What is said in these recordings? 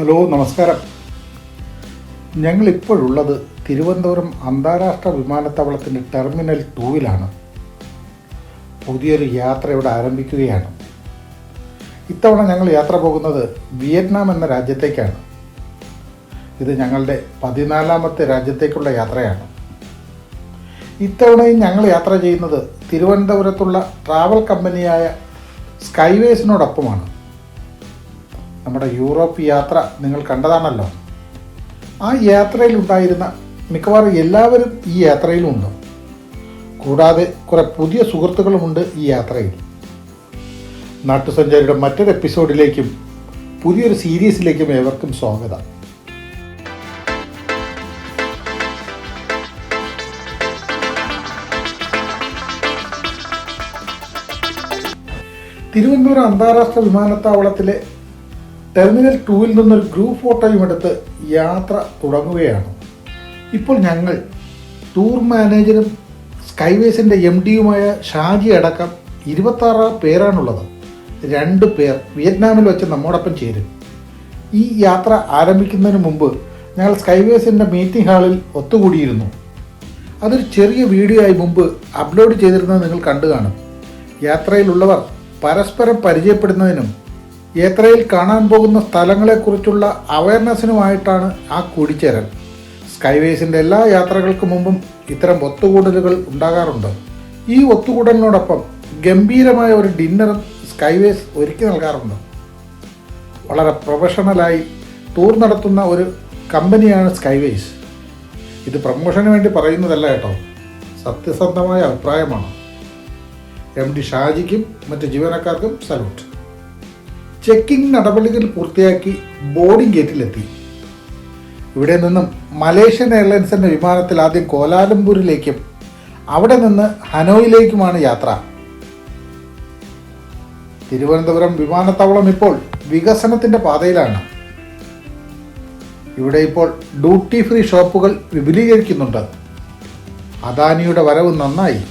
Hello നമസ്കാരം. ഞങ്ങളിപ്പോഴുള്ളത് തിരുവനന്തപുരം അന്താരാഷ്ട്ര വിമാനത്താവളത്തിന്റെ ടെർമിനൽ ടൂവിലാണ്. പുതിയൊരു യാത്ര ഇവിടെ ആരംഭിക്കുകയാണ്. ഇത്തവണ ഞങ്ങൾ യാത്ര പോകുന്നത് വിയറ്റ്നാം എന്ന രാജ്യത്തേക്കാണ്. ഇത് ഞങ്ങളുടെ പതിനാലാമത്തെ രാജ്യത്തേക്കുള്ള യാത്രയാണ്. ഇത്തവണയും ഞങ്ങൾ യാത്ര ചെയ്യുന്നത് തിരുവനന്തപുരത്തുള്ള ട്രാവൽ കമ്പനിയായ സ്കൈവേസിനോടൊപ്പമാണ്. നമ്മുടെ യൂറോപ്പ് യാത്ര നിങ്ങൾ കണ്ടതാണല്ലോ. ആ യാത്രയിൽ ഉണ്ടായിരുന്ന മിക്കവാറും എല്ലാവരും ഈ യാത്രയിലുണ്ട്. കൂടാതെ കുറെ പുതിയ സുഹൃത്തുക്കളുമുണ്ട് ഈ യാത്രയിൽ. നാട്ടുസഞ്ചാരിയുടെ മറ്റൊരു എപ്പിസോഡിലേക്കും പുതിയൊരു സീരീസിലേക്കും ഏവർക്കും സ്വാഗതം. തിരുവനന്തപുരം അന്താരാഷ്ട്ര വിമാനത്താവളത്തിലെ ടെർമിനൽ ടൂവിൽ നിന്നൊരു ഗ്രൂപ്പ് ഫോട്ടോയും എടുത്ത് യാത്ര തുടങ്ങുകയാണ്. ഇപ്പോൾ ഞങ്ങൾ ടൂർ മാനേജരും സ്കൈവേസിന്റെ എം ഡിയുമായ ഷാജി അടക്കം ഇരുപത്താറ് പേരാണുള്ളത്. രണ്ട് പേർ വിയറ്റ്നാമിൽ വെച്ച് നമ്മോടൊപ്പം ചേരും. ഈ യാത്ര ആരംഭിക്കുന്നതിന് മുമ്പ് ഞങ്ങൾ സ്കൈവേസിന്റെ മീറ്റിംഗ് ഹാളിൽ ഒത്തുകൂടിയിരുന്നു. അതൊരു ചെറിയ വീഡിയോ ആയി മുമ്പ് അപ്ലോഡ് ചെയ്തിരുന്നത് നിങ്ങൾ കണ്ടു കാണും. യാത്രയിലുള്ളവർ പരസ്പരം പരിചയപ്പെടുന്നതിനും യാത്രയിൽ കാണാൻ പോകുന്ന സ്ഥലങ്ങളെക്കുറിച്ചുള്ള അവയർനെസ്സിനുമായിട്ടാണ് ആ കൂടിച്ചേരൽ. സ്കൈവേസിന്റെ എല്ലാ യാത്രകൾക്ക് മുമ്പും ഇത്തരം ഒത്തുകൂടലുകൾ ഉണ്ടാകാറുണ്ട്. ഈ ഒത്തുകൂടലിനോടൊപ്പം ഗംഭീരമായ ഒരു ഡിന്നറും സ്കൈവേസ് ഒരുക്കി നൽകാറുണ്ട്. വളരെ പ്രൊഫഷണലായി ടൂർ നടത്തുന്ന ഒരു കമ്പനിയാണ് സ്കൈവേസ്. ഇത് പ്രമോഷന് വേണ്ടി പറയുന്നതല്ല കേട്ടോ. സത്യസന്ധമായ അഭിപ്രായമാണ്. എം ഡി ഷാജിക്കും മറ്റ് ജീവനക്കാർക്കും സല്യൂട്ട്. ചെക്കിംഗ് നടപടികൾ പൂർത്തിയാക്കി ബോർഡിംഗ് ഗേറ്റിലെത്തി. ഇവിടെ നിന്നും മലേഷ്യൻ എയർലൈൻസിന്റെ വിമാനത്തിൽ ആദ്യം കോലാലംപൂരിലേക്കും അവിടെ നിന്ന് ഹനോയിലേക്കുമാണ് യാത്ര. തിരുവനന്തപുരം വിമാനത്താവളം ഇപ്പോൾ വികസനത്തിന്റെ പാതയിലാണ്. ഇവിടെ ഇപ്പോൾ ഡ്യൂട്ടി ഫ്രീ ഷോപ്പുകൾ വിപുലീകരിക്കുന്നുണ്ട്. അദാനിയുടെ വരവ് നന്നായി.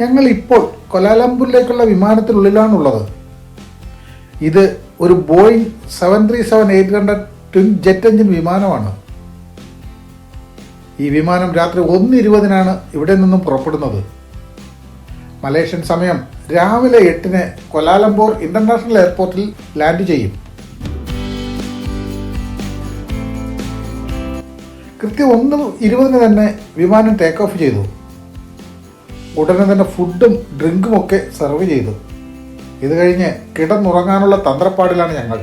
ഞങ്ങൾ ഇപ്പോൾ കൊലാലംപൂരിലേക്കുള്ള വിമാനത്തിനുള്ളിലാണുള്ളത്. ഇത് ഒരു Boeing seven three seven eight hundred twin jet engine വിമാനമാണ്. ഈ വിമാനം രാത്രി ഒന്ന് ഇരുപതിനാണ് ഇവിടെ നിന്നും പുറപ്പെടുന്നത്. മലേഷ്യൻ സമയം രാവിലെ എട്ടിന് കൊലാലംപൂർ ഇന്റർനാഷണൽ എയർപോർട്ടിൽ ലാൻഡ് ചെയ്യും. കൃത്യം ഒന്ന് ഇരുപതിന് തന്നെ വിമാനം ടേക്ക് ഓഫ് ചെയ്തു. ഉടനെ തന്നെ ഫുഡും ഡ്രിങ്കും ഒക്കെ സെർവ് ചെയ്തു. ഇത് കഴിഞ്ഞ് കിടന്നുറങ്ങാനുള്ള തന്ത്രപ്പാടിലാണ് ഞങ്ങൾ.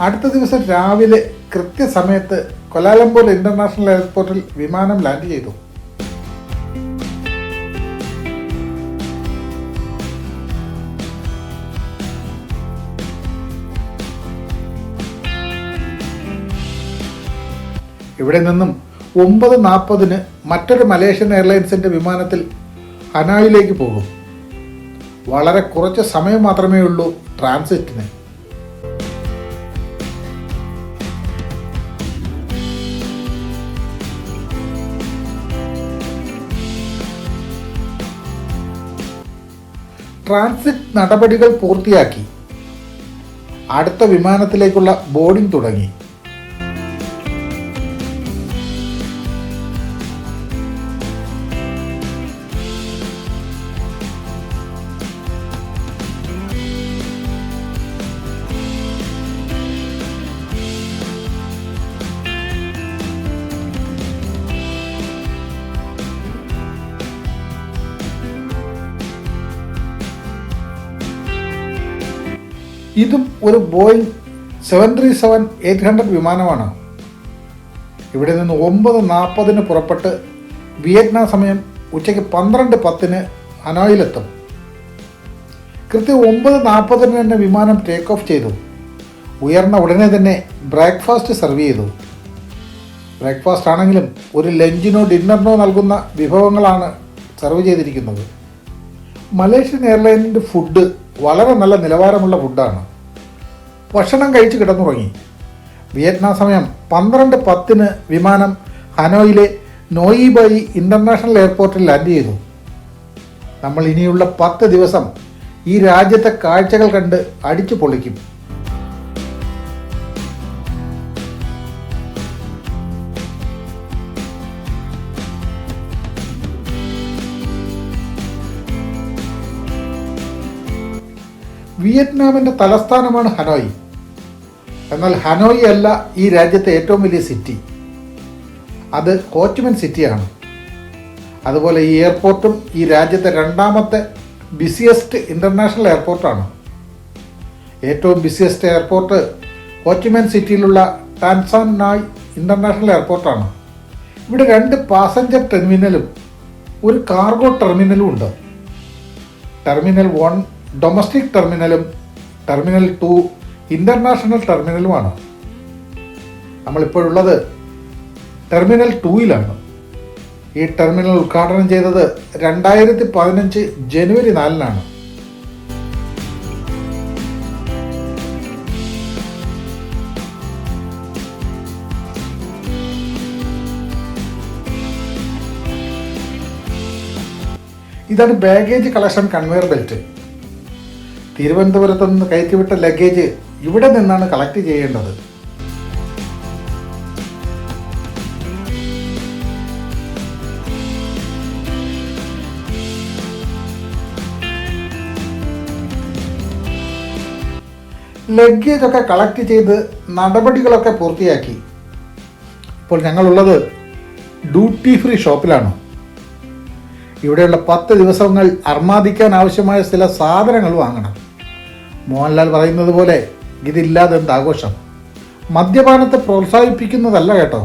അടുത്ത ദിവസം രാവിലെ കൃത്യസമയത്ത് കൊലാലംപൂർ ഇന്റർനാഷണൽ എയർപോർട്ടിൽ വിമാനം ലാൻഡ് ചെയ്തു. ഇവിടെ നിന്നും ഒമ്പത് നാൽപ്പതിന് മറ്റൊരു മലേഷ്യൻ എയർലൈൻസിന്റെ വിമാനത്തിൽ ഹനായിലേക്ക് പോകും. വളരെ കുറച്ച് സമയം മാത്രമേ ഉള്ളൂ ട്രാൻസിറ്റിന്. ട്രാൻസിറ്റ് നടപടികൾ പൂർത്തിയാക്കി. അടുത്ത വിമാനത്തിലേക്കുള്ള ബോർഡിംഗ് തുടങ്ങി. ഇതും ഒരു Boeing seven three seven eight hundred വിമാനമാണ്. ഇവിടെ നിന്ന് ഒമ്പത് നാൽപ്പതിന് പുറപ്പെട്ട് വിയറ്റ്നാം സമയം ഉച്ചയ്ക്ക് പന്ത്രണ്ട് പത്തിന് ഹനോയിലെത്തും. കൃത്യം ഒമ്പത് നാൽപ്പതിന് തന്നെ വിമാനം ടേക്ക് ഓഫ് ചെയ്തു. ഉയർന്ന ഉടനെ തന്നെ ബ്രേക്ക്ഫാസ്റ്റ് സെർവ് ചെയ്തു. ബ്രേക്ക്ഫാസ്റ്റ് ആണെങ്കിലും ഒരു ലഞ്ചിനോ ഡിന്നറിനോ നൽകുന്ന വിഭവങ്ങളാണ് സെർവ് ചെയ്തിരിക്കുന്നത്. മലേഷ്യൻ എയർലൈനിന്റെ ഫുഡ് വളരെ നല്ല നിലവാരമുള്ള ഫുഡാണ് ഭക്ഷണം കഴിച്ച് കിടന്നുറങ്ങി. വിയറ്റ്നാം സമയം പന്ത്രണ്ട് പത്തിന് വിമാനം ഹനോയിലെ നോയിബായി ഇന്റർനാഷണൽ എയർപോർട്ടിൽ ലാൻഡ് ചെയ്തു. നമ്മൾ ഇനിയുള്ള പത്ത് ദിവസം ഈ രാജ്യത്തെ കാഴ്ചകൾ കണ്ട് അടിച്ചു പൊളിക്കും. വിയറ്റ്നാമിന്റെ തലസ്ഥാനമാണ് ഹനോയ്. എന്നാൽ ഹനോയ് അല്ല ഈ രാജ്യത്തെ ഏറ്റവും വലിയ സിറ്റി. അത് കോച്ച്മൻ സിറ്റിയാണ്. അതുപോലെ ഈ എയർപോർട്ടും ഈ രാജ്യത്തെ രണ്ടാമത്തെ ബിസിയസ്റ്റ് ഇന്റർനാഷണൽ എയർപോർട്ടാണ് ഏറ്റവും ബിസിയസ്റ്റ് എയർപോർട്ട് കോച്ച്മൻ സിറ്റിയിലുള്ള ടാൻസാൻ നായ് ഇന്റർനാഷണൽ എയർപോർട്ടാണ് ഇവിടെ രണ്ട് പാസഞ്ചർ ടെർമിനലും ഒരു കാർഗോ ടെർമിനലും ഉണ്ട്. ടെർമിനൽ വൺ ഡൊമസ്റ്റിക് ടെർമിനലും ടെർമിനൽ ടു ഇന്റർനാഷണൽ ടെർമിനലുമാണ് നമ്മളിപ്പോഴുള്ളത് ടെർമിനൽ ടൂയിലാണ് ഈ ടെർമിനൽ ഉദ്ഘാടനം ചെയ്തത് രണ്ടായിരത്തി പതിനഞ്ച് ജനുവരി നാലിനാണ്. ഇതാണ് ബാഗേജ് കളക്ഷൻ കൺവെയർ ബെൽറ്റ് തിരുവനന്തപുരത്ത് നിന്ന് കയറ്റിവിട്ട ലഗേജ് ഇവിടെ നിന്നാണ് കളക്ട് ചെയ്യേണ്ടത്. ലഗേജ് ഒക്കെ കളക്ട് ചെയ്ത് നടപടികളൊക്കെ പൂർത്തിയാക്കി. ഇപ്പോൾ ഞങ്ങളുള്ളത് ഡ്യൂട്ടി ഫ്രീ ഷോപ്പിലാണ് ഇവിടെയുള്ള പത്ത് ദിവസങ്ങൾ അർമാദിക്കാൻ ആവശ്യമായ ചില സാധനങ്ങൾ വാങ്ങണം. മോഹൻലാൽ പറയുന്നത് പോലെ ഇതില്ലാതെ എന്ത് ആഘോഷം? മദ്യപാനത്തെ പ്രോത്സാഹിപ്പിക്കുന്നതല്ല കേട്ടോ.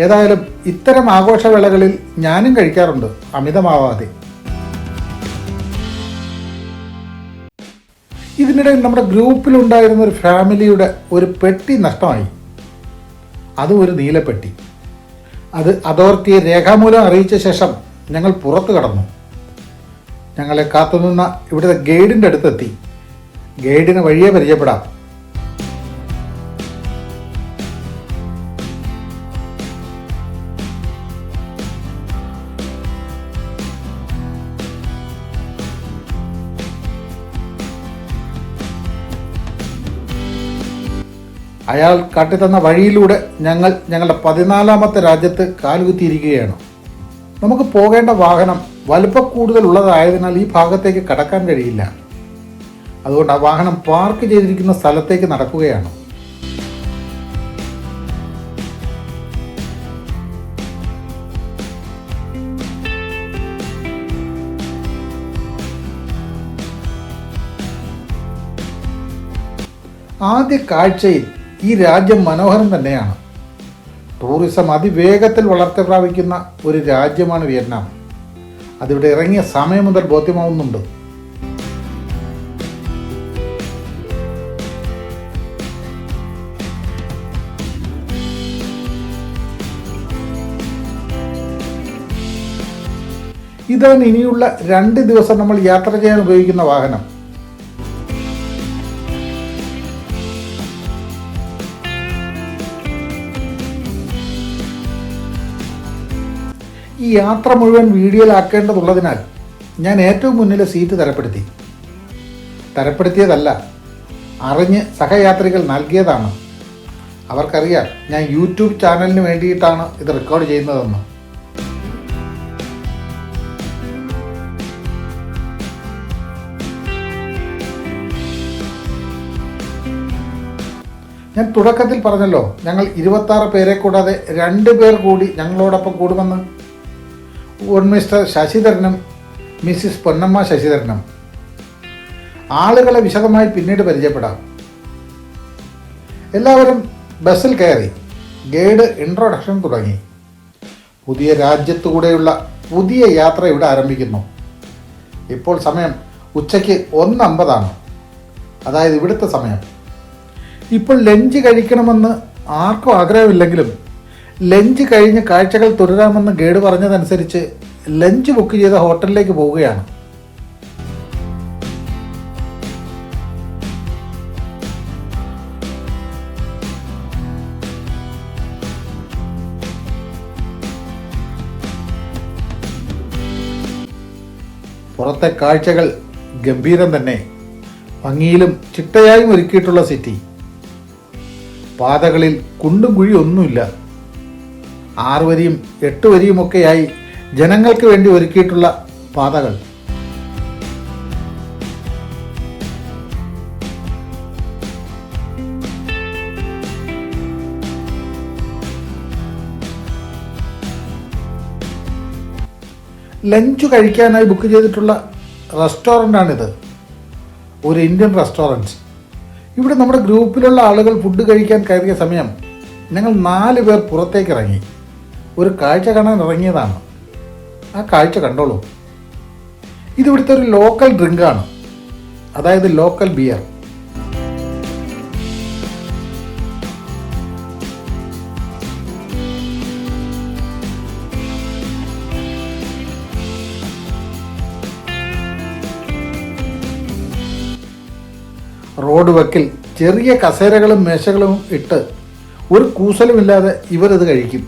ഏതായാലും ഇത്തരം ആഘോഷവേളകളിൽ ഞാനും കഴിക്കാറുണ്ട് അമിതമാവാതെ. ഇതിനിടെ നമ്മുടെ ഗ്രൂപ്പിലുണ്ടായിരുന്ന ഒരു ഫാമിലിയുടെ ഒരു പെട്ടി നഷ്ടമായി. അതും ഒരു നീലപ്പെട്ടി അത് അതോറിറ്റിയെ രേഖാമൂലം അറിയിച്ച ശേഷം ഞങ്ങൾ പുറത്തു കടന്നു. ഞങ്ങളെ കാത്തുനിന്ന ഇവിടുത്തെ ഗൈഡിന്റെ അടുത്തെത്തി. ഗൈഡിനെ വഴിയെ പരിചയപ്പെടാം. അയാൾ കാട്ടിത്തന്ന വഴിയിലൂടെ ഞങ്ങൾ ഞങ്ങളുടെ പതിനാലാമത്തെ രാജ്യത്ത് കാലുകുത്തിയിരിക്കുകയാണ് നമുക്ക് പോകേണ്ട വാഹനം വലുപ്പക്കൂടുതലുള്ളതായതിനാൽ ഈ ഭാഗത്തേക്ക് കടക്കാൻ കഴിയില്ല. അതുകൊണ്ട് ആ വാഹനം പാർക്ക് ചെയ്തിരിക്കുന്ന സ്ഥലത്തേക്ക് നടക്കുകയാണ്. ആദ്യ കാഴ്ചയിൽ ഈ രാജ്യം മനോഹരം തന്നെയാണ്. ടൂറിസം അതിവേഗത്തിൽ വളർച്ച പ്രാപിക്കുന്ന ഒരു രാജ്യമാണ് വിയറ്റ്നാം. അതിവിടെ ഇറങ്ങിയ സമയം മുതൽ ബോധ്യമാവുന്നുണ്ട്. ഇതാണ് ഇനിയുള്ള രണ്ട് ദിവസം നമ്മൾ യാത്ര ചെയ്യാൻ ഉപയോഗിക്കുന്ന വാഹനം. ഈ യാത്ര മുഴുവൻ വീഡിയോയിലാക്കേണ്ടതുള്ളതിനാൽ ഞാൻ ഏറ്റവും മുന്നിൽ സീറ്റ് തരപ്പെടുത്തി. തരപ്പെടുത്തിയതല്ല അറിഞ്ഞ് സഹയാത്രികൾ നൽകിയതാണ്. അവർക്കറിയാം ഞാൻ യൂട്യൂബ് ചാനലിന് വേണ്ടിയിട്ടാണ് ഇത് റെക്കോർഡ് ചെയ്യുന്നതെന്ന്. ഞാൻ തുടക്കത്തിൽ പറഞ്ഞല്ലോ ഞങ്ങൾ ഇരുപത്താറ് പേരെ കൂടാതെ രണ്ട് പേർ കൂടി ഞങ്ങളോടൊപ്പം കൂടുമെന്ന്. ഓൺ മിസ്റ്റർ ശശിധരനും മിസ്സിസ് പൊന്നമ്മ ശശിധരനും. ആളുകളെ വിശദമായി പിന്നീട് പരിചയപ്പെടാം. എല്ലാവരും ബസ്സിൽ കയറി ഗൈഡ് ഇൻട്രൊഡക്ഷൻ തുടങ്ങി. പുതിയ രാജ്യത്തുകൂടെയുള്ള പുതിയ യാത്ര ഇവിടെ ആരംഭിക്കുന്നു. ഇപ്പോൾ സമയം ഉച്ചയ്ക്ക് ഒന്ന് അമ്പതാണ്. അതായത് ഇവിടുത്തെ സമയം. ഇപ്പോൾ ലഞ്ച് കഴിക്കണമെന്ന് ആർക്കും ആഗ്രഹമില്ലെങ്കിലും ലഞ്ച് കഴിഞ്ഞ് കാഴ്ചകൾ തുടരാമെന്ന് ഗൈഡ് പറഞ്ഞതനുസരിച്ച് ലഞ്ച് ബുക്ക് ചെയ്ത ഹോട്ടലിലേക്ക് പോവുകയാണ്. പുറത്തെ കാഴ്ചകൾ ഗംഭീരം തന്നെ. ഭംഗിയിലും ചിട്ടയായും ഒരുക്കിയിട്ടുള്ള സിറ്റി പാതകളിൽ കുണ്ടും കുഴിയൊന്നുമില്ല ആറ് വരിയും എട്ട് വരിയുമൊക്കെയായി ജനങ്ങൾക്ക് വേണ്ടി ഒരുക്കിയിട്ടുള്ള പാതകൾ. ലഞ്ച് കഴിക്കാനായി ബുക്ക് ചെയ്തിട്ടുള്ള റെസ്റ്റോറന്റാണിത് ഒരു ഇന്ത്യൻ റെസ്റ്റോറന്റ് ഇവിടെ നമ്മുടെ ഗ്രൂപ്പിലുള്ള ആളുകൾ ഫുഡ് കഴിക്കാൻ കയറിയ സമയം ഞങ്ങൾ നാല് പേർ പുറത്തേക്ക് ഇറങ്ങി. ഒരു കാഴ്ച കാണാൻ ഇറങ്ങിയതാണ്. ആ കാഴ്ച കണ്ടോളൂ. ഇതിവിടുത്തെ ഒരു ലോക്കൽ ഡ്രിങ്കാണ് അതായത് ലോക്കൽ ബിയർ റോഡ് വക്കിൽ ചെറിയ കസേരകളും മേശകളും ഇട്ട് ഒരു കൂസലുമില്ലാതെ ഇവരത് കഴിക്കും.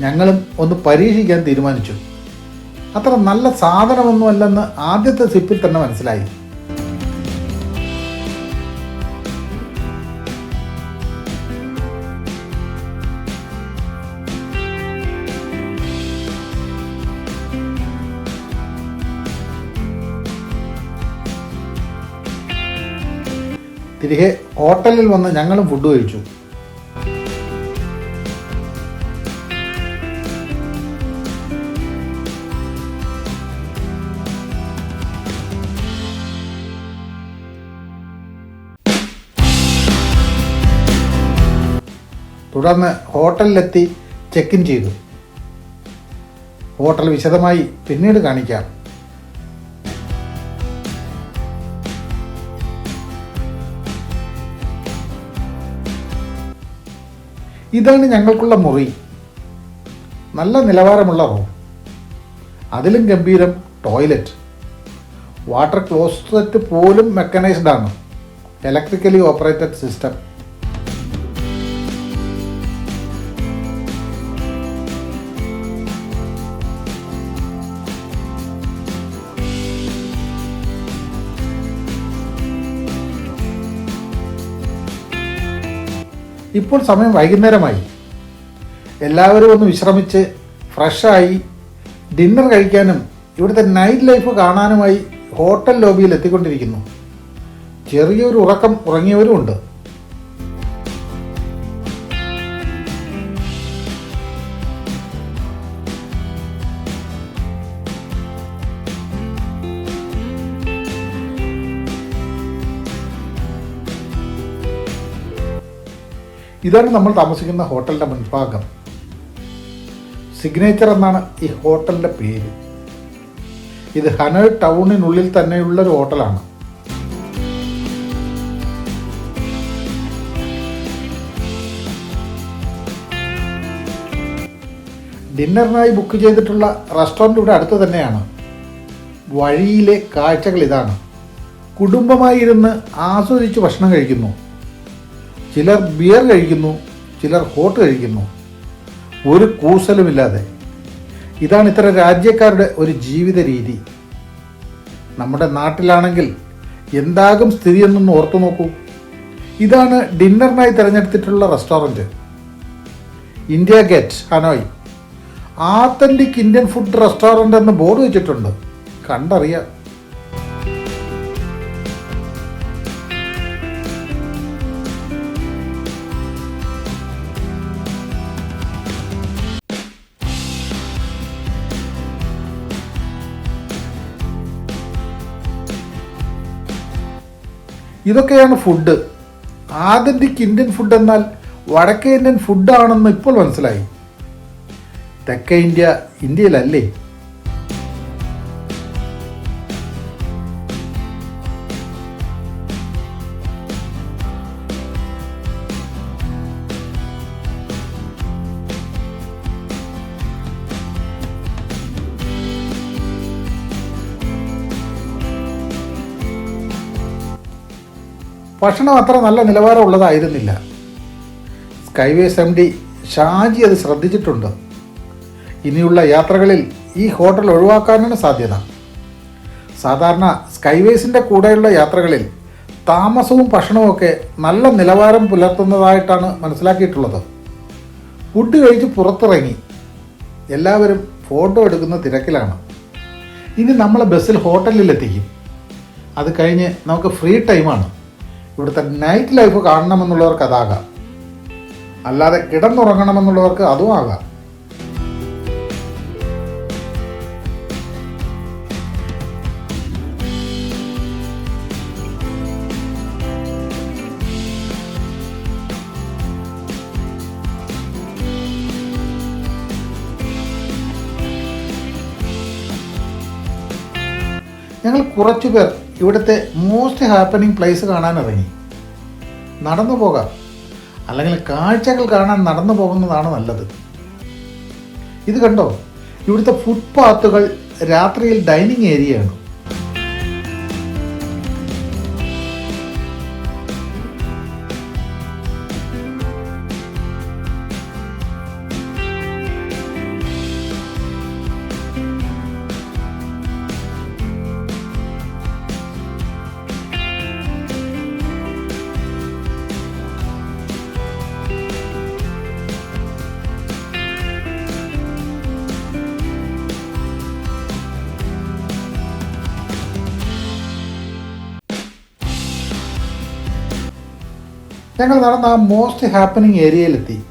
ഞങ്ങളും ഒന്ന് പരീക്ഷിക്കാൻ തീരുമാനിച്ചു. അത്ര നല്ല സാധനമൊന്നുമല്ലെന്ന് ആദ്യത്തെ സിപ്പിൽ തന്നെ മനസ്സിലായി. തിരികെ ഹോട്ടലിൽ വന്ന് ഞങ്ങളും ഫുഡ് കഴിച്ചു. തുടർന്ന് ഹോട്ടലിലെത്തി ചെക്ക് ഇൻ ചെയ്തു. ഹോട്ടൽ വിശദമായി പിന്നീട് കാണിക്കാം. ഇതാണ് ഞങ്ങൾക്കുള്ള മുറി. നല്ല നിലവാരമുള്ള റൂം അതിലും ഗംഭീരം ടോയ്ലറ്റ് വാട്ടർ ക്ലോസ്റ്റ് പോലും മെക്കനൈസ്ഡ് ആണ്. ഇലക്ട്രിക്കലി ഓപ്പറേറ്റഡ് സിസ്റ്റം ഇപ്പോൾ സമയം വൈകുന്നേരമായി. എല്ലാവരും ഒന്ന് വിശ്രമിച്ച് ഫ്രഷായി ഡിന്നർ കഴിക്കാനും ഇവിടുത്തെ നൈറ്റ് ലൈഫ് കാണാനുമായി ഹോട്ടൽ ലോബിയിൽ എത്തിക്കൊണ്ടിരിക്കുന്നു. ചെറിയൊരു ഉറക്കം ഉറങ്ങിയവരുമുണ്ട്. ഇതാണ് നമ്മൾ താമസിക്കുന്ന ഹോട്ടലിന്റെ മുൻഭാഗം. സിഗ്നേച്ചർ എന്നാണ് ഈ ഹോട്ടലിന്റെ പേര്. ഇത് ഹനോയ് ടൗണിനുള്ളിൽ തന്നെയുള്ള ഒരു ഹോട്ടലാണ്. ഡിന്നറിനായി ബുക്ക് ചെയ്തിട്ടുള്ള റെസ്റ്റോറന്റ് ഇവിടെ അടുത്ത് തന്നെയാണ്. വഴിയിലെ കാഴ്ചകൾ ഇതാണ്. കുടുംബമായി ഇരുന്ന് ആസ്വദിച്ച് ഭക്ഷണം കഴിക്കുന്നു. ചിലർ ബിയർ കഴിക്കുന്നു ചിലർ ഹോട്ട് കഴിക്കുന്നു. ഒരു കൂസലുമില്ലാതെ. ഇതാണ് ഇത്തരം രാജ്യക്കാരുടെ ഒരു ജീവിത രീതി. നമ്മുടെ നാട്ടിലാണെങ്കിൽ എന്താകും സ്ഥിതിയെന്നൊന്ന് ഓർത്തു നോക്കൂ. ഇതാണ് ഡിന്നറിനായി തിരഞ്ഞെടുത്തിട്ടുള്ള restaurant India Gate Hanoi. Authentic Indian food restaurant എന്ന് ബോർഡ് വെച്ചിട്ടുണ്ട്. കണ്ടറിയാം. ഇതൊക്കെയാണ് ഫുഡ് ആതന്റിക് ഇന്ത്യൻ ഫുഡ് എന്നാൽ വടക്കേ ഇന്ത്യൻ ഫുഡാണെന്ന് ഇപ്പോൾ മനസ്സിലായി. തെക്കേ ഇന്ത്യ ഇന്ത്യയിലല്ലേ? ഭക്ഷണം അത്ര നല്ല നിലവാരമുള്ളതായിരുന്നില്ല. സ്കൈവേസ് എം ഡി ഷാജി അത് ശ്രദ്ധിച്ചിട്ടുണ്ട്. ഇനിയുള്ള യാത്രകളിൽ ഈ ഹോട്ടൽ ഒഴിവാക്കാനാണ് സാധ്യത. സാധാരണ സ്കൈവേസിന്റെ കൂടെയുള്ള യാത്രകളിൽ താമസവും ഭക്ഷണവും ഒക്കെ നല്ല നിലവാരം പുലർത്തുന്നതായിട്ടാണ് മനസ്സിലാക്കിയിട്ടുള്ളത്. ഫുഡ് കഴിച്ച് പുറത്തിറങ്ങി. എല്ലാവരും ഫോട്ടോ എടുക്കുന്ന തിരക്കിലാണ്. ഇനി നമ്മളെ ബസ്സിൽ ഹോട്ടലിൽ എത്തിക്കും അത് കഴിഞ്ഞ് നമുക്ക് ഫ്രീ ടൈമാണ് ഇവിടുത്തെ നൈറ്റ് ലൈഫ് കാണണമെന്നുള്ളവർക്ക് അതാകാം. അല്ലാതെ കിടന്നുറങ്ങണമെന്നുള്ളവർക്ക് അതും ആകാം. ഞങ്ങൾ കുറച്ചു പേർ ഇവിടുത്തെ മോസ്റ്റ് ഹാപ്പനിങ് പ്ലേസ് കാണാൻ ഇറങ്ങി. നടന്നു പോകാം. അല്ലെങ്കിൽ കാഴ്ചകൾ കാണാൻ നടന്നു പോകുന്നതാണ് നല്ലത്. ഇത് കണ്ടോ? ഇവിടുത്തെ ഫുട്പാത്തുകൾ രാത്രിയിൽ ഡൈനിങ് ഏരിയയാണ് ഞങ്ങൾ നടന്ന ആ മോസ്റ്റ് ഹാപ്പനിങ് ഏരിയയിലെത്തി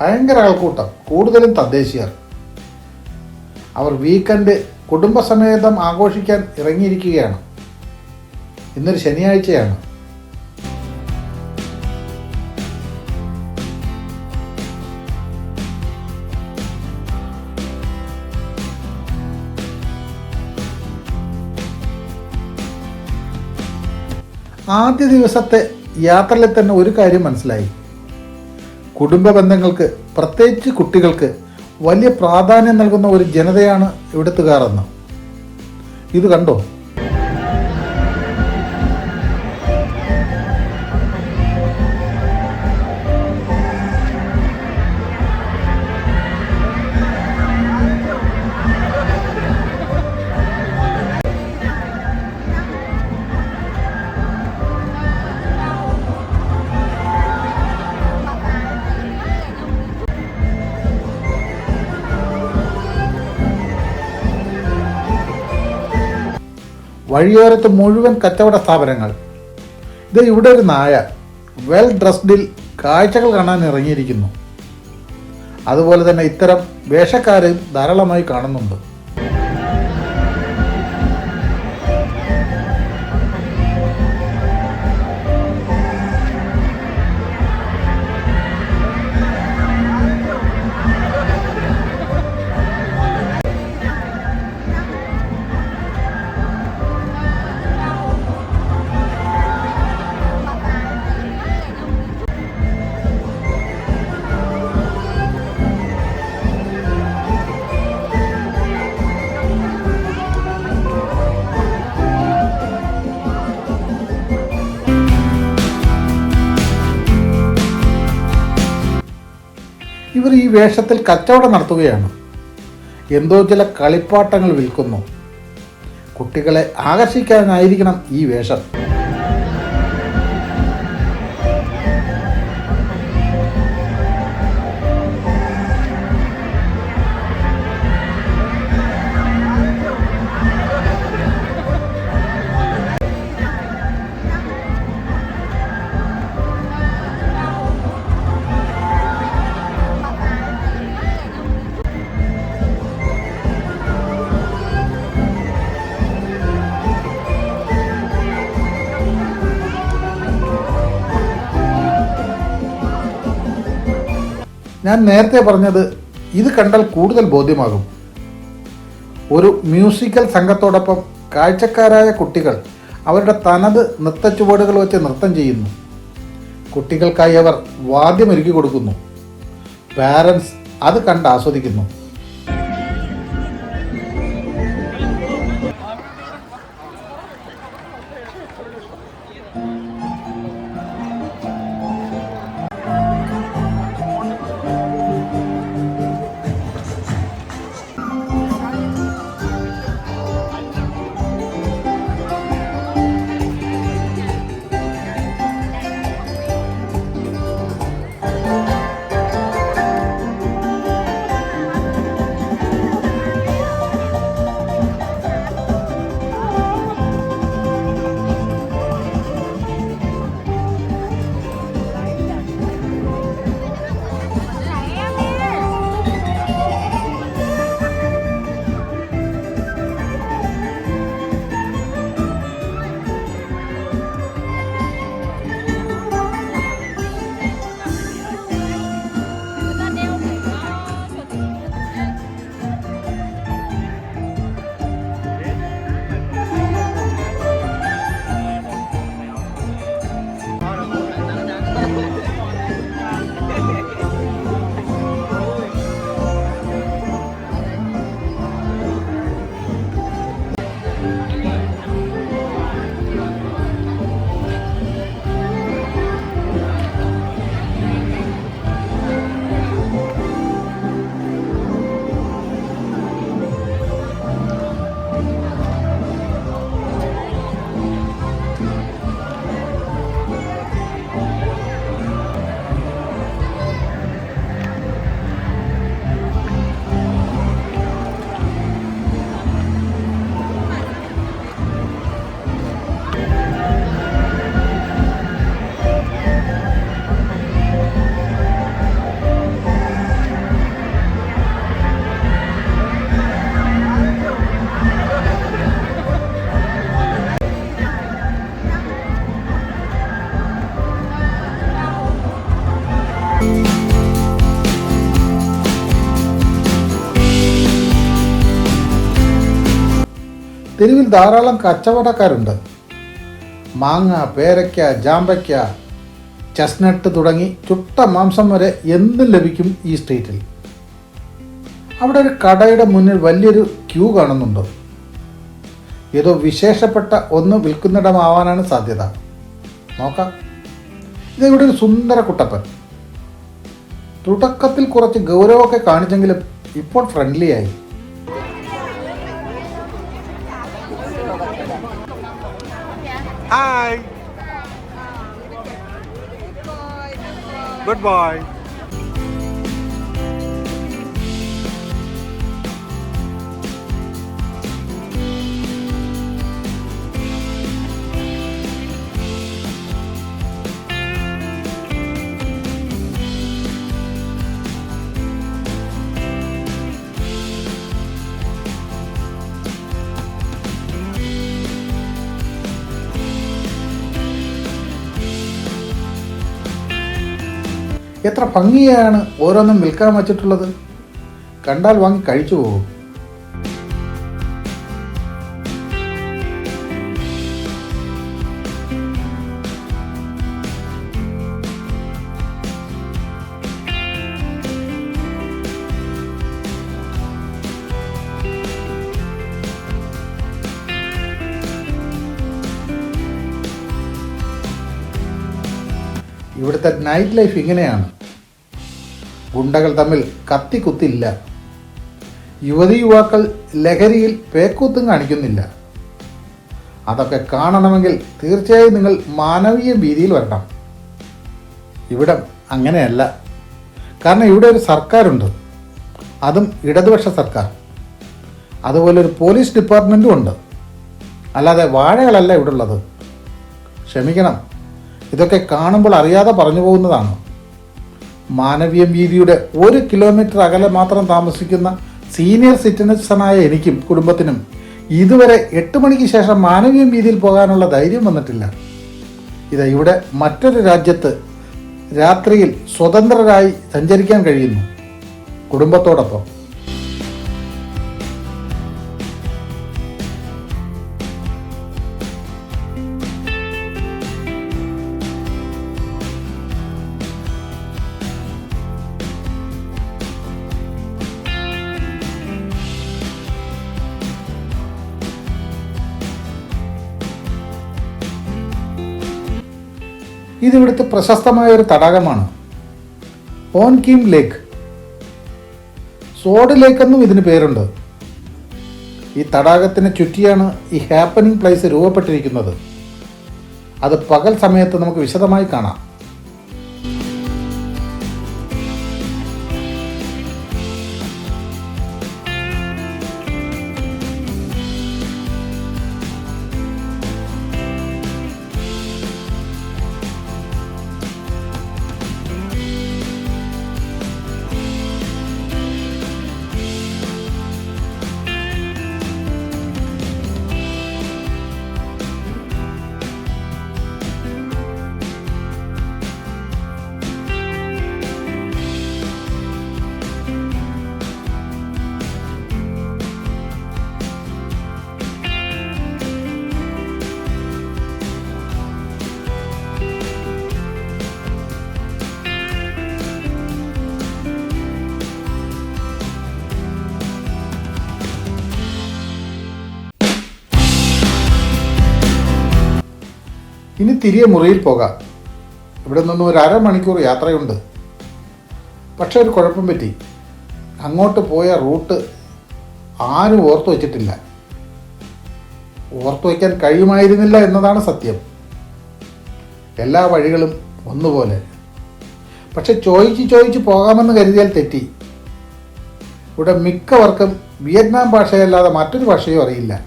ഭയങ്കര ആൾക്കൂട്ടം കൂടുതലും തദ്ദേശീയർ. അവർ വീക്കെൻഡ് കുടുംബസമേതം ആഘോഷിക്കാൻ ഇറങ്ങിയിരിക്കുകയാണ്. ഇന്നൊരു ശനിയാഴ്ചയാണ്. ആദ്യ ദിവസത്തെ യാത്രയിൽ തന്നെ ഒരു കാര്യം മനസ്സിലായി. കുടുംബ ബന്ധങ്ങൾക്ക് പ്രത്യേകിച്ച് കുട്ടികൾക്ക് വലിയ പ്രാധാന്യം നൽകുന്ന ഒരു ജനതയാണ് ഇവിടുത്തുകാരെന്ന്. ഇത് കണ്ടോ? വഴിയോരത്ത് മുഴുവൻ കച്ചവട സ്ഥാപനങ്ങൾ. ഇത് ഇവിടെ ഒരു നായ. വെൽ ഡ്രസ്ഡിൽ കാഴ്ചകൾ കാണാൻ ഇറങ്ങിയിരിക്കുന്നു. അതുപോലെ തന്നെ ഇത്തരം വേഷക്കാരെയും ധാരാളമായി കാണുന്നുണ്ട്. വേഷത്തിൽ കച്ചവടം നടത്തുകയാണ്. എന്തോ ചില കളിപ്പാട്ടങ്ങൾ വിൽക്കുന്നു. കുട്ടികളെ ആകർഷിക്കാനായിരിക്കണം ഈ വേഷം. ഞാൻ നേരത്തെ പറഞ്ഞത് ഇത് കണ്ടാൽ കൂടുതൽ ബോധ്യമാകും. ഒരു മ്യൂസിക്കൽ സംഘത്തോടൊപ്പം കാഴ്ചക്കാരായ കുട്ടികൾ അവരുടെ തനത് നൃത്തച്ചുവടുകൾ വെച്ച് നൃത്തം ചെയ്യുന്നു. കുട്ടികൾക്കായി അവർ വാദ്യമൊരുക്കി കൊടുക്കുന്നു. പാരൻസ് അത് കണ്ട് ആസ്വദിക്കുന്നു. തെരുവിൽ ധാരാളം കച്ചവടക്കാരുണ്ട്. മാങ്ങ പേരയ്ക്ക ജാമ്പയ്ക്ക ചസ്നട്ട് തുടങ്ങി ചുട്ട മാംസം വരെ എന്തും ലഭിക്കും ഈ സ്ട്രീറ്റിൽ. അവിടെ ഒരു കടയുടെ മുന്നിൽ വലിയൊരു ക്യൂ കാണുന്നുണ്ട്. ഏതോ വിശേഷപ്പെട്ട ഒന്ന് വിൽക്കുന്നിടമാവാനാണ് സാധ്യത. നോക്കാം. ഇതിവിടെ ഒരു സുന്ദര കുട്ടപ്പൻ. തുടക്കത്തിൽ കുറച്ച് ഗൗരവമൊക്കെ കാണിച്ചെങ്കിലും ഇപ്പോൾ ഫ്രണ്ട്ലി Hi. Good boy. എത്ര ഭംഗിയാണ് ഓരോന്നും വിൽക്കാൻ വച്ചിട്ടുള്ളത്. കണ്ടാൽ വാങ്ങി കഴിച്ചു പോകും. ഇവിടുത്തെ നൈറ്റ് ലൈഫ് ഇങ്ങനെയാണ്. ഗുണ്ടകൾ തമ്മിൽ കത്തിക്കുത്തില്ല. യുവതി യുവാക്കൾ ലഹരിയിൽ പേക്കൂത്തും കാണിക്കുന്നില്ല. അതൊക്കെ കാണണമെങ്കിൽ തീർച്ചയായും നിങ്ങൾ മാനവീയ ഭീതിയിൽ വരണം. ഇവിടം അങ്ങനെയല്ല. കാരണം ഇവിടെ ഒരു സർക്കാരുണ്ട്. അതും ഇടതുപക്ഷ സർക്കാർ. അതുപോലെ ഒരു പോലീസ് ഡിപ്പാർട്ട്മെന്റും ഉണ്ട്. അല്ലാതെ വാഴകളല്ല ഇവിടെ ഉള്ളത് ക്ഷമിക്കണം. ഇതൊക്കെ കാണുമ്പോൾ അറിയാതെ പറഞ്ഞു പോകുന്നതാണ്. മാനവീയ വീതിയുടെ ഒരു കിലോമീറ്റർ അകലെ മാത്രം താമസിക്കുന്ന സീനിയർ സിറ്റിസണായ എനിക്കും കുടുംബത്തിനും ഇതുവരെ എട്ട് മണിക്ക് ശേഷം മാനവീയ വീതിയിൽ പോകാനുള്ള ധൈര്യം വന്നിട്ടില്ല. ഇത് ഇവിടെ മറ്റൊരു രാജ്യത്ത് രാത്രിയിൽ സ്വതന്ത്രരായി സഞ്ചരിക്കാൻ കഴിയുന്നു. കുടുംബത്തോടൊപ്പം. ഇതിവിടുത്തെ പ്രശസ്തമായ ഒരു തടാകമാണ്. ഓൻകീം ലേക്ക് സോഡ് ലേക്ക് എന്നും ഇതിന് പേരുണ്ട്. ഈ തടാകത്തിനെ ചുറ്റിയാണ് ഈ ഹാപ്പനിങ് പ്ലേസ് രൂപപ്പെട്ടിരിക്കുന്നത്. അത് പകൽ സമയത്ത് നമുക്ക് വിശദമായി കാണാം. തിരികെ മുറിയിൽ പോകാം. ഇവിടെ നിന്നും ഒരു അരമണിക്കൂർ യാത്രയുണ്ട്. പക്ഷെ ഒരു കുഴപ്പം പറ്റി. അങ്ങോട്ട് പോയ റൂട്ട് ആരും ഓർത്തു വച്ചിട്ടില്ല. ഓർത്തു വയ്ക്കാൻ കഴിയുമായിരുന്നില്ല എന്നതാണ് സത്യം. എല്ലാ വഴികളും ഒന്നുപോലെ. പക്ഷെ ചോദിച്ച് ചോദിച്ച് പോകാമെന്ന് കരുതിയാൽ തെറ്റി. ഇവിടെ മിക്കവർക്കും വിയറ്റ്നാം ഭാഷയല്ലാതെ മറ്റൊരു ഭാഷയും അറിയില്ല.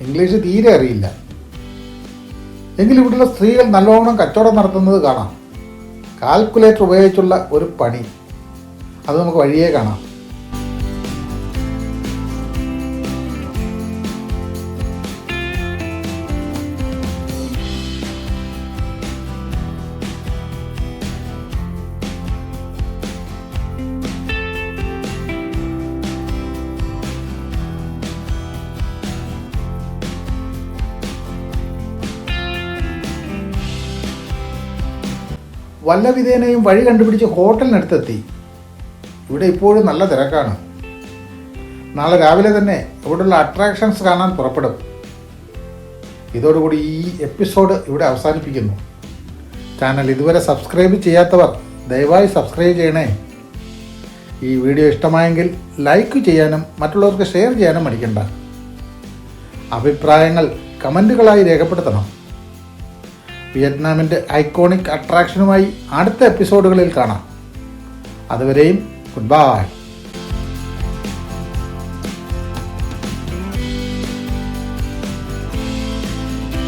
ഇംഗ്ലീഷ് തീരെ അറിയില്ല. എങ്കിൽ ഇവിടെയുള്ള സ്ത്രീകൾ നല്ലോണം കച്ചവടം നടത്തുന്നത് കാണാം. കാൽക്കുലേറ്റർ ഉപയോഗിച്ചുള്ള ഒരു പണി. അത് നമുക്ക് വഴിയേ കാണാം. വല്ല വിധേനയും വഴി കണ്ടുപിടിച്ച് ഹോട്ടലിനടുത്തെത്തി. ഇവിടെ ഇപ്പോഴും നല്ല തിരക്കാണ്. നാളെ രാവിലെ തന്നെ ഇവിടെയുള്ള അട്രാക്ഷൻസ് കാണാൻ പുറപ്പെടും. ഇതോടുകൂടി ഈ എപ്പിസോഡ് ഇവിടെ അവസാനിപ്പിക്കുന്നു. ചാനൽ ഇതുവരെ സബ്സ്ക്രൈബ് ചെയ്യാത്തവർ ദയവായി സബ്സ്ക്രൈബ് ചെയ്യണേ. ഈ വീഡിയോ ഇഷ്ടമായെങ്കിൽ ലൈക്ക് ചെയ്യാനും മറ്റുള്ളവർക്ക് ഷെയർ ചെയ്യാനും മടിക്കണ്ട. അഭിപ്രായങ്ങൾ കമന്റുകളായി രേഖപ്പെടുത്തണം. വിയറ്റ്നാമിന്റെ ഐക്കോണിക് അട്രാക്ഷനുമായി അടുത്ത എപ്പിസോഡുകളിൽ കാണാം. അതുവരെയും ഗുഡ് ബൈ.